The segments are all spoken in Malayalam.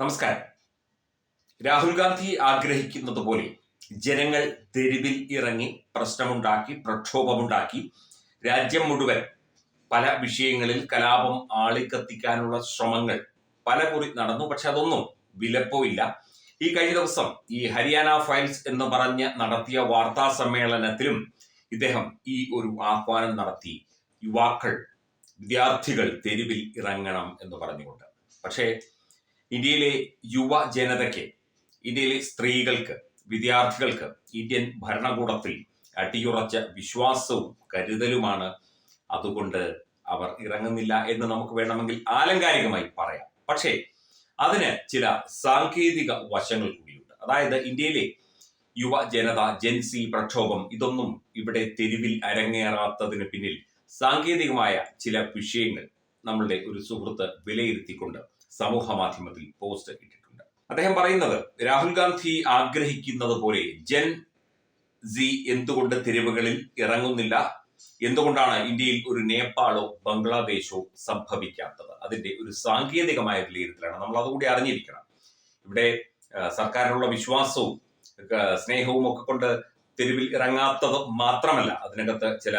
നമസ്കാരം. രാഹുൽ ഗാന്ധി ആഗ്രഹിക്കുന്നത് പോലെ ജനങ്ങൾ തെരുവിൽ ഇറങ്ങി പ്രശ്നമുണ്ടാക്കി പ്രക്ഷോഭമുണ്ടാക്കി രാജ്യം മുഴുവൻ പല വിഷയങ്ങളിൽ കലാപം ആളിക്കത്തിക്കാനുള്ള ശ്രമങ്ങൾ പല കുറി നടന്നു. പക്ഷെ അതൊന്നും വിലപ്പോയില്ല ഈ കഴിഞ്ഞ ദിവസം ഈ ഹരിയാന ഫയൽസ് എന്ന് പറഞ്ഞ് നടത്തിയ വാർത്താ സമ്മേളനത്തിലും ഇദ്ദേഹം ഈ ഒരു ആഹ്വാനം നടത്തി. യുവാക്കൾ വിദ്യാർത്ഥികൾ തെരുവിൽ ഇറങ്ങണം എന്ന് പറഞ്ഞുകൊണ്ട്. പക്ഷേ ഇന്ത്യയിലെ യുവ ജനതയ്ക്ക് ഇന്ത്യയിലെ സ്ത്രീകൾക്ക് വിദ്യാർത്ഥികൾക്ക് ഇന്ത്യൻ ഭരണകൂടത്തിൽ അടിയുറച്ച വിശ്വാസവും കരുതലുമാണ്. അതുകൊണ്ട് അവർ ഇറങ്ങുന്നില്ല എന്ന് നമുക്ക് വേണമെങ്കിൽ ആലങ്കാരികമായി പറയാം. പക്ഷേ അതിന് ചില സാങ്കേതിക വശങ്ങൾ കൂടിയുണ്ട്. അതായത് ഇന്ത്യയിലെ യുവ ജനത ജെൻസി പ്രക്ഷോഭം ഇതൊന്നും ഇവിടെ തെരുവിൽ അരങ്ങേറാത്തതിന് പിന്നിൽ സാങ്കേതികമായ ചില വിഷയങ്ങൾ നമ്മളുടെ ഒരു സുഹൃത്ത് വിലയിരുത്തിക്കൊണ്ട് സമൂഹ മാധ്യമത്തിൽ പോസ്റ്റ് ഇട്ടിട്ടുണ്ട്. അദ്ദേഹം പറയുന്നത് രാഹുൽ ഗാന്ധി ആഗ്രഹിക്കുന്നത് പോലെ ജൻ സി എന്തുകൊണ്ട് തെരുവുകളിൽ ഇറങ്ങുന്നില്ല? എന്തുകൊണ്ടാണ് ഇന്ത്യയിൽ ഒരു നേപ്പാളോ ബംഗ്ലാദേശോ സംഭവിക്കാത്തത്? അതിന്റെ ഒരു സാങ്കേതികമായ വിലയിരുത്തലാണ് നമ്മൾ അതുകൂടി അറിഞ്ഞിരിക്കണം. ഇവിടെ സർക്കാരിനുള്ള വിശ്വാസവും സ്നേഹവും ഒക്കെ കൊണ്ട് തെരുവിൽ ഇറങ്ങാത്തത് മാത്രമല്ല അതിനകത്ത് ചില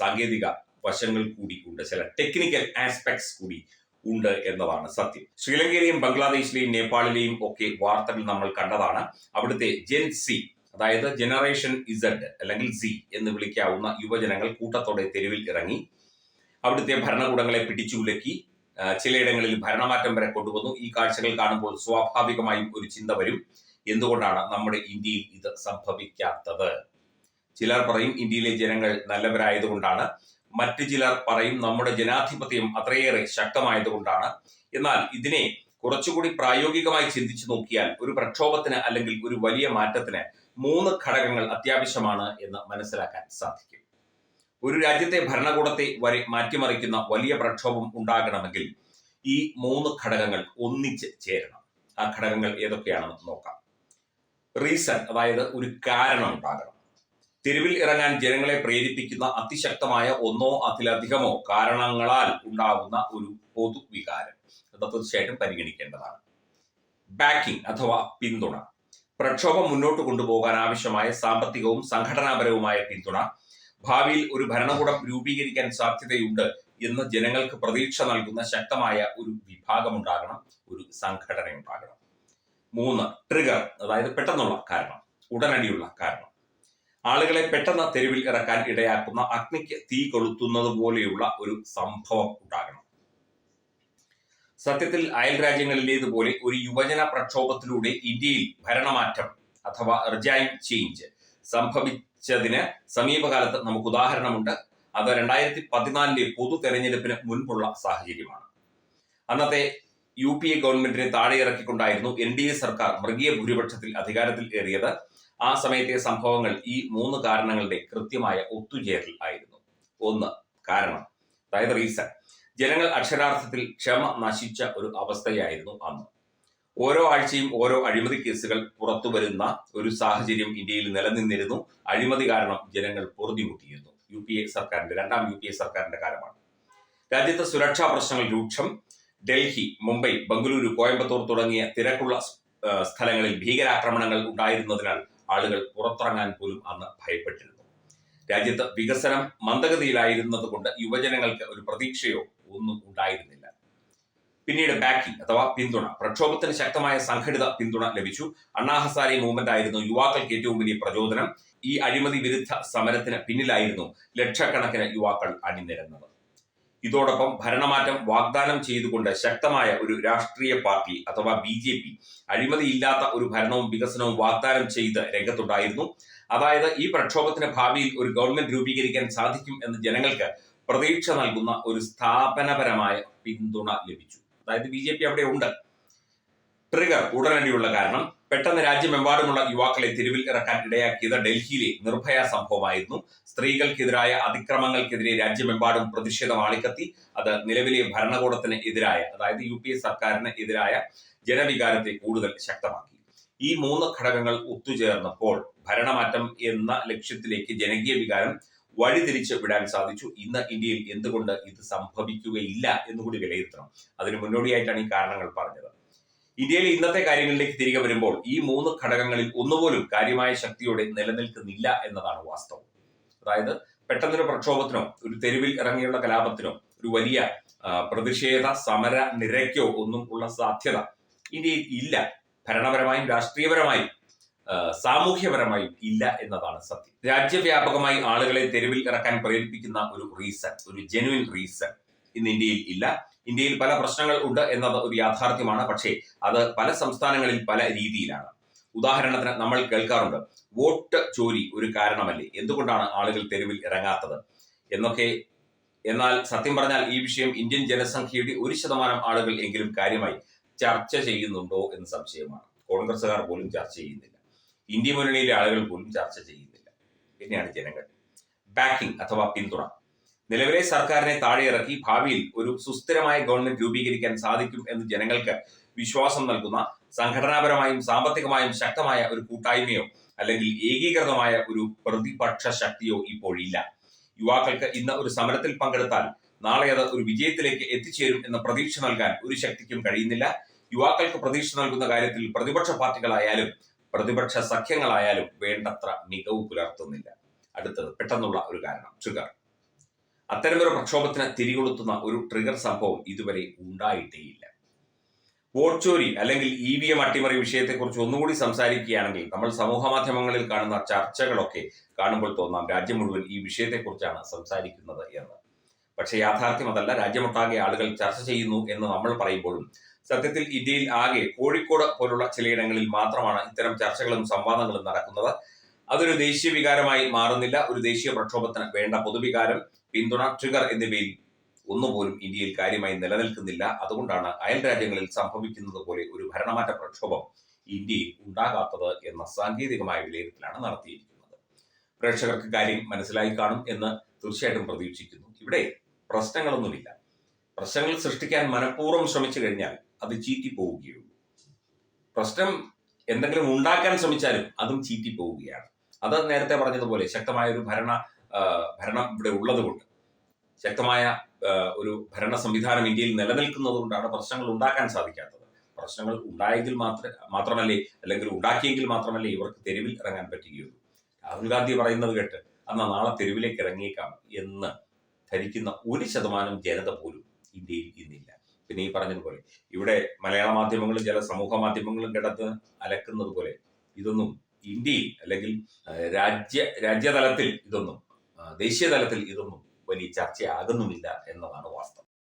സാങ്കേതിക വശങ്ങൾ കൂടി ഉണ്ട്. ചില ടെക്നിക്കൽ ആസ്പെക്ട്സ് കൂടി ഉണ്ട് എന്നതാണ് സത്യം. ശ്രീലങ്കയിലെയും ബംഗ്ലാദേശിലെയും നേപ്പാളിലെയും ഒക്കെ വാർത്തകൾ നമ്മൾ കണ്ടതാണ്. അവിടുത്തെ ജെൻ സി അതായത് ജനറേഷൻ ഇസഡ് അല്ലെങ്കിൽ സി എന്ന് വിളിക്കാവുന്ന യുവജനങ്ങൾ കൂട്ടത്തോടെ തെരുവിൽ ഇറങ്ങി അവിടുത്തെ ഭരണകൂടങ്ങളെ പിടിച്ചുലക്കി ചിലയിടങ്ങളിൽ ഭരണമാറ്റം വരെ കൊണ്ടുവന്നു. ഈ കാഴ്ചകൾ കാണുമ്പോൾ സ്വാഭാവികമായും ഒരു ചിന്ത വരും. എന്തുകൊണ്ടാണ് നമ്മുടെ ഇന്ത്യയിൽ ഇത് സംഭവിക്കാത്തത്? ചിലർ പറയും ഇന്ത്യയിലെ ജനങ്ങൾ നല്ലവരായതുകൊണ്ടാണ്. മറ്റു ചിലർ പറയും നമ്മുടെ ജനാധിപത്യം അത്രയേറെ ശക്തമായതുകൊണ്ടാണ്. എന്നാൽ ഇതിനെ കുറച്ചുകൂടി പ്രായോഗികമായി ചിന്തിച്ചു നോക്കിയാൽ ഒരു പ്രക്ഷോഭത്തിന് അല്ലെങ്കിൽ ഒരു വലിയ മാറ്റത്തിന് മൂന്ന് ഘടകങ്ങൾ അത്യാവശ്യമാണ് എന്ന് മനസ്സിലാക്കാൻ സാധിക്കും. ഒരു രാജ്യത്തെ ഭരണകൂടത്തെ വരെ മാറ്റിമറിക്കുന്ന വലിയ പ്രക്ഷോഭം ഉണ്ടാകണമെങ്കിൽ ഈ മൂന്ന് ഘടകങ്ങൾ ഒന്നിച്ച് ചേരണം. ആ ഘടകങ്ങൾ ഏതൊക്കെയാണെന്ന് നോക്കാം. റീസൺ അതായത് ഒരു കാരണം ഉണ്ടാകണം. തെരുവിൽ ഇറങ്ങാൻ ജനങ്ങളെ പ്രേരിപ്പിക്കുന്ന അതിശക്തമായ ഒന്നോ അതിലധികമോ കാരണങ്ങളാൽ ഉണ്ടാകുന്ന ഒരു പൊതുവികാരം അത് തീർച്ചയായിട്ടും പരിഗണിക്കേണ്ടതാണ്. ബാക്കിംഗ് അഥവാ പിന്തുണ. പ്രക്ഷോഭം മുന്നോട്ട് കൊണ്ടുപോകാൻ ആവശ്യമായ സാമ്പത്തികവും സംഘടനാപരവുമായ പിന്തുണ. ഭാവിയിൽ ഒരു ഭരണകൂടം രൂപീകരിക്കാൻ സാധ്യതയുണ്ട് എന്ന് ജനങ്ങൾക്ക് പ്രതീക്ഷ നൽകുന്ന ശക്തമായ ഒരു വിഭാഗം ഉണ്ടാകണം ഒരു സംഘടന ഉണ്ടാകണം മൂന്ന് ട്രിഗർ അതായത് പെട്ടെന്നുള്ള കാരണം ഉടനടിയുള്ള കാരണം. ആളുകളെ പെട്ടെന്ന് തെരുവിൽ ഇറക്കാൻ ഇടയാക്കുന്ന അഗ്നിക്ക് തീ കൊളുത്തുന്നത് പോലെയുള്ള ഒരു സംഭവം ഉണ്ടാകണം. സത്യത്തിൽ അയൽ രാജ്യങ്ങളിലേതുപോലെ ഒരു യുവജന പ്രക്ഷോഭത്തിലൂടെ ഇന്ത്യയിൽ ഭരണമാറ്റം അഥവാ റിജൈൻ ചേഞ്ച് സംഭവിച്ചതിന് സമീപകാലത്ത് നമുക്ക് ഉദാഹരണമുണ്ട്. അത് രണ്ടായിരത്തി പതിനാലിലെ പൊതു തെരഞ്ഞെടുപ്പിന് മുൻപുള്ള സാഹചര്യമാണ്. അന്നത്തെ യു പി എ ഗവൺമെന്റിനെ താഴെ ഇറക്കിക്കൊണ്ടായിരുന്നു എൻ ഡി എ സർക്കാർ മൃഗീയ ഭൂരിപക്ഷത്തിൽ അധികാരത്തിൽ ഏറിയത്. ആ സമയത്തെ സംഭവങ്ങൾ ഈ മൂന്ന് കാരണങ്ങളുടെ കൃത്യമായ ഒത്തുചേരൽ ആയിരുന്നു. ഒന്ന് കാരണം അതായത് റീസൺ ജനങ്ങൾ അക്ഷരാർത്ഥത്തിൽ ക്ഷമ നശിച്ച ഒരു അവസ്ഥയായിരുന്നു അന്ന്. ഓരോ ആഴ്ചയും ഓരോ അഴിമതി കേസുകൾ പുറത്തു വരുന്ന ഒരു സാഹചര്യം ഇന്ത്യയിൽ നിലനിന്നിരുന്നു. അഴിമതി കാരണം ജനങ്ങൾ പൊറുതിമുട്ടിയിരുന്നു. യു പി എ സർക്കാരിന്റെ രണ്ടാം യു പി എ സർക്കാരിന്റെ കാലമാണ്. രാജ്യത്തെ സുരക്ഷാ പ്രശ്നങ്ങൾ രൂക്ഷം ഡൽഹി മുംബൈ ബംഗളൂരു കോയമ്പത്തൂർ തുടങ്ങിയ തിരക്കുള്ള സ്ഥലങ്ങളിൽ ഭീകരാക്രമണങ്ങൾ ഉണ്ടായിരുന്നതിനാൽ ആളുകൾ പുറത്തിറങ്ങാൻ പോലും അന്ന് ഭയപ്പെട്ടിരുന്നു. രാജ്യത്ത് വികസനം മന്ദഗതിയിലായിരുന്നത് കൊണ്ട് യുവജനങ്ങൾക്ക് ഒരു പ്രതീക്ഷയോ ഒന്നും ഉണ്ടായിരുന്നില്ല. പിന്നീട് ബാക്കിംഗ് അഥവാ പിന്തുണ. പ്രക്ഷോഭത്തിന് ശക്തമായ സംഘടിത പിന്തുണ ലഭിച്ചു. അണ്ണാഹസാരി മൂവ്മെന്റ് ആയിരുന്നു യുവാക്കൾക്ക് ഏറ്റവും വലിയ പ്രചോദനം. ഈ അഴിമതി വിരുദ്ധ സമരത്തിന് പിന്നിലായിരുന്നു ലക്ഷക്കണക്കിന് യുവാക്കൾ അണിനിരന്നത്. ഇതോടൊപ്പം ഭരണമാറ്റം വാഗ്ദാനം ചെയ്തുകൊണ്ട് ശക്തമായ ഒരു രാഷ്ട്രീയ പാർട്ടി അഥവാ ബി ജെ പി അഴിമതിയില്ലാത്ത ഒരു ഭരണവും വികസനവും വാഗ്ദാനം ചെയ്ത് രംഗത്തുണ്ടായിരുന്നു. അതായത് ഈ പ്രക്ഷോഭത്തിന് ഭാവിയിൽ ഒരു ഗവൺമെന്റ് രൂപീകരിക്കാൻ സാധിക്കും എന്ന് ജനങ്ങൾക്ക് പ്രതീക്ഷ നൽകുന്ന ഒരു സ്ഥാപനപരമായ പിന്തുണ ലഭിച്ചു. അതായത് ബി അവിടെ ഉണ്ട്. ട്രിഗർ ഉടനടിയുള്ള കാരണം. പെട്ടെന്ന് രാജ്യമെമ്പാടുമുള്ള യുവാക്കളെ തെരുവിൽ ഇറക്കാൻ ഇടയാക്കിയത് ഡൽഹിയിലെ നിർഭയ സംഭവമായിരുന്നു. സ്ത്രീകൾക്കെതിരായ അതിക്രമങ്ങൾക്കെതിരെ രാജ്യമെമ്പാടും പ്രതിഷേധം ആളിക്കത്തി. അത് നിലവിലെ ഭരണകൂടത്തിന് എതിരായ അതായത് യു പി എ സർക്കാരിന് എതിരായ ജനവികാരത്തെ കൂടുതൽ ശക്തമാക്കി. ഈ മൂന്ന് ഘടകങ്ങൾ ഒത്തുചേർന്നപ്പോൾ ഭരണമാറ്റം എന്ന ലക്ഷ്യത്തിലേക്ക് ജനകീയ വികാരം വഴിതിരിച്ച് വിടാൻ സാധിച്ചു. ഇന്ന് ഇന്ത്യയിൽ എന്തുകൊണ്ട് ഇത് സംഭവിക്കുകയില്ല എന്നുകൂടി വിലയിരുത്തണം. അതിന് മുന്നോടിയായിട്ടാണ് ഈ കാരണങ്ങൾ പറഞ്ഞത്. ഇന്ത്യയിലെ ഇന്നത്തെ കാര്യങ്ങളിലേക്ക് തിരികെ വരുമ്പോൾ ഈ മൂന്ന് ഘടകങ്ങളിൽ ഒന്നുപോലും കാര്യമായ ശക്തിയോടെ നിലനിൽക്കുന്നില്ല എന്നതാണ് വാസ്തവം. അതായത് പെട്ടെന്നൊരു പ്രക്ഷോഭത്തിനോ ഒരു തെരുവിൽ ഇറങ്ങിയുള്ള കലാപത്തിനോ ഒരു വലിയ പ്രതിഷേധ സമര നിരക്കോ ഒന്നും ഉള്ള സാധ്യത ഇന്ത്യയിൽ ഇല്ല. ഭരണപരമായും രാഷ്ട്രീയപരമായും സാമൂഹ്യപരമായും ഇല്ല എന്നതാണ് സത്യം. രാജ്യവ്യാപകമായി ആളുകളെ തെരുവിൽ ഇറക്കാൻ പ്രേരിപ്പിക്കുന്ന ഒരു റീസൺ ഒരു ജെനുവിൻ റീസൺ ഇന്ന് ഇന്ത്യയിൽ ഇല്ല. ഇന്ത്യയിൽ പല പ്രശ്നങ്ങൾ ഉണ്ട് എന്നത് ഒരു യാഥാർത്ഥ്യമാണ്. പക്ഷേ അത് പല സംസ്ഥാനങ്ങളിൽ പല രീതിയിലാണ്. ഉദാഹരണത്തിന് നമ്മൾ കേൾക്കാറുണ്ട് വോട്ട് ചോരി ഒരു കാരണമല്ലേ? എന്തുകൊണ്ടാണ് ആളുകൾ തെരുവിൽ ഇറങ്ങാത്തത്? എന്നൊക്കെ. എന്നാൽ സത്യം പറഞ്ഞാൽ ഈ വിഷയം ഇന്ത്യൻ ജനസംഖ്യയുടെ ഒരു ശതമാനം ആളുകൾ എങ്കിലും കാര്യമായി ചർച്ച ചെയ്യുന്നുണ്ടോ എന്ന് സംശയമാണ്. കോൺഗ്രസുകാർ പോലും ചർച്ച ചെയ്യുന്നില്ല. ഇന്ത്യ മുന്നണിയിലെ ആളുകൾ പോലും ചർച്ച ചെയ്യുന്നില്ല. പിന്നെയാണ് ജനങ്ങൾ. ബാക്കിംഗ് അഥവാ പിന്തുണ. നിലവിലെ സർക്കാരിനെ താഴെയിറക്കി ഭാവിയിൽ ഒരു സുസ്ഥിരമായ ഗവൺമെന്റ് രൂപീകരിക്കാൻ സാധിക്കും എന്ന് ജനങ്ങൾക്ക് വിശ്വാസം നൽകുന്ന സംഘടനാപരമായും സാമ്പത്തികമായും ശക്തമായ ഒരു കൂട്ടായ്മയോ അല്ലെങ്കിൽ ഏകീകൃതമായ ഒരു പ്രതിപക്ഷ ശക്തിയോ ഇപ്പോഴില്ല യുവാക്കൾക്ക് ഇന്ന് ഒരു സമരത്തിൽ പങ്കെടുത്താൽ നാളെ അത് ഒരു വിജയത്തിലേക്ക് എത്തിച്ചേരും എന്ന പ്രതീക്ഷ നൽകാൻ ഒരു ശക്തിക്കും കഴിയുന്നില്ല. യുവാക്കൾക്ക് പ്രതീക്ഷ നൽകുന്ന കാര്യത്തിൽ പ്രതിപക്ഷ പാർട്ടികളായാലും പ്രതിപക്ഷ സഖ്യങ്ങളായാലും വേണ്ടത്ര മികവ് പുലർത്തുന്നില്ല. അടുത്തത് പെട്ടെന്നുള്ള ഒരു കാരണം ട്രിഗർ അത്തരമൊരു പ്രക്ഷോഭത്തിന് തിരികൊളുത്തുന്ന ഒരു ട്രിഗർ സംഭവം ഇതുവരെ ഉണ്ടായിട്ടേയില്ല. വോട്ട് ചോരി അല്ലെങ്കിൽ ഇ വി എം അട്ടിമറി വിഷയത്തെക്കുറിച്ച് ഒന്നുകൂടി സംസാരിക്കുകയാണെങ്കിൽ നമ്മൾ സമൂഹ മാധ്യമങ്ങളിൽ കാണുന്ന ചർച്ചകളൊക്കെ കാണുമ്പോൾ തോന്നാം രാജ്യം മുഴുവൻ ഈ വിഷയത്തെക്കുറിച്ചാണ് സംസാരിക്കുന്നത് എന്ന്. പക്ഷേ യാഥാർത്ഥ്യം അതല്ല രാജ്യമൊട്ടാകെ ആളുകൾ ചർച്ച ചെയ്യുന്നു എന്ന് നമ്മൾ പറയുമ്പോഴും സത്യത്തിൽ ഇന്ത്യയിൽ ആകെ കോഴിക്കോട് പോലുള്ള ചിലയിടങ്ങളിൽ മാത്രമാണ് ഇത്തരം ചർച്ചകളും സംവാദങ്ങളും നടക്കുന്നത്. അതൊരു ദേശീയ വികാരമായി മാറുന്നില്ല ഒരു ദേശീയ പ്രക്ഷോഭത്തിന് വേണ്ട പൊതുവികാരം പിന്തുണ ട്രിഗർ എന്നിവയിൽ ഒന്നുപോലും ഇന്ത്യയിൽ കാര്യമായി നിലനിൽക്കുന്നില്ല. അതുകൊണ്ടാണ് അയൽ രാജ്യങ്ങളിൽ സംഭവിക്കുന്നത് പോലെ ഒരു ഭരണമാറ്റ പ്രക്ഷോഭം ഇന്ത്യയിൽ ഉണ്ടാകാത്തത് എന്ന സാങ്കേതികമായ വിലയിരുത്തലാണ് നടത്തിയിരിക്കുന്നത്. പ്രേക്ഷകർക്ക് കാര്യം മനസ്സിലായി കാണും എന്ന് തീർച്ചയായിട്ടും പ്രതീക്ഷിക്കുന്നു. ഇവിടെ പ്രശ്നങ്ങളൊന്നുമില്ല. പ്രശ്നങ്ങൾ സൃഷ്ടിക്കാൻ മനഃപൂർവം ശ്രമിച്ചു കഴിഞ്ഞാൽ അത് ചീറ്റി പോവുകയുള്ളൂ പ്രശ്നം എന്തെങ്കിലും ഉണ്ടാക്കാൻ ശ്രമിച്ചാലും അതും ചീറ്റി പോവുകയാണ് അത് നേരത്തെ പറഞ്ഞതുപോലെ ശക്തമായ ഒരു ഭരണ ഭരണം ഇവിടെ ഉള്ളതുകൊണ്ട്. ശക്തമായ ഒരു ഭരണ സംവിധാനം ഇന്ത്യയിൽ നിലനിൽക്കുന്നത് കൊണ്ടാണ് പ്രശ്നങ്ങൾ ഉണ്ടാക്കാൻ സാധിക്കാത്തത്. പ്രശ്നങ്ങൾ ഉണ്ടായെങ്കിൽ മാത്രം മാത്രമല്ലേ അല്ലെങ്കിൽ ഉണ്ടാക്കിയെങ്കിൽ മാത്രമല്ലേ ഇവർക്ക് തെരുവിൽ ഇറങ്ങാൻ പറ്റുകയുള്ളൂ. രാഹുൽ ഗാന്ധി പറയുന്നത് കേട്ട് അന്ന് നാളെ തെരുവിലേക്ക് ഇറങ്ങിയേക്കാം എന്ന് ധരിക്കുന്ന ഒരു ശതമാനം ജനത പോലും ഇന്ത്യയിൽ ഇന്നില്ല. പിന്നെ ഈ പറഞ്ഞതുപോലെ ഇവിടെ മലയാള മാധ്യമങ്ങളും ചില സമൂഹ മാധ്യമങ്ങളും കിടന്ന് അലക്കുന്നത് പോലെ ഇതൊന്നും ഇന്ത്യയിൽ അല്ലെങ്കിൽ രാജ്യ രാജ്യതലത്തിൽ ഇതൊന്നും ദേശീയ തലത്തിൽ ഇതൊന്നും വലിയ ചർച്ചയാകുന്നുമില്ല എന്നതാണ് വാസ്തവം.